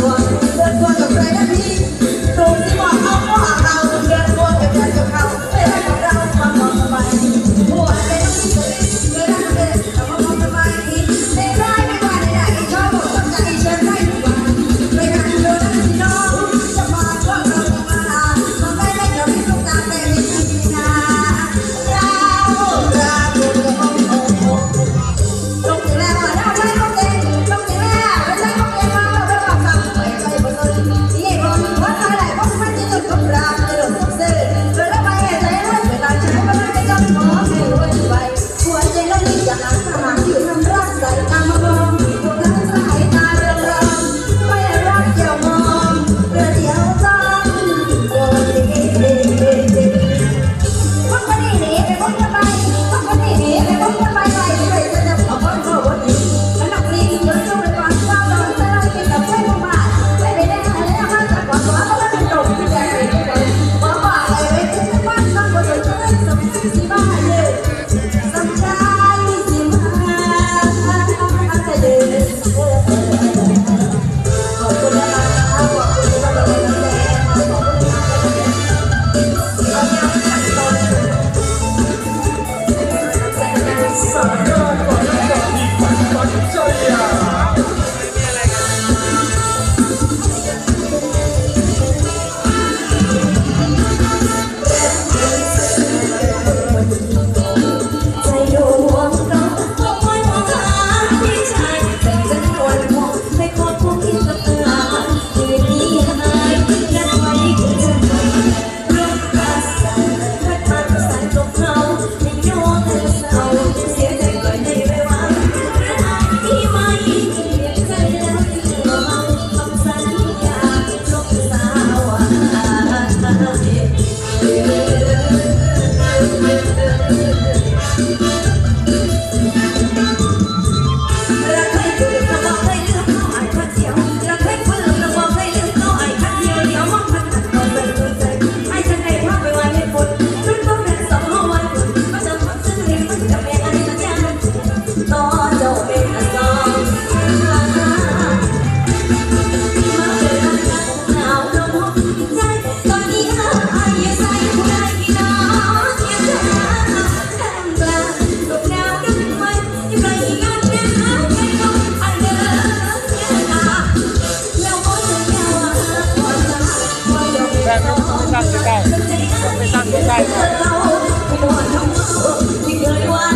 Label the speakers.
Speaker 1: ด้วยเดินควงกับใครกันดี sun. แต่ไม่ตั้งไม่ได้ไม่ตั้งไม่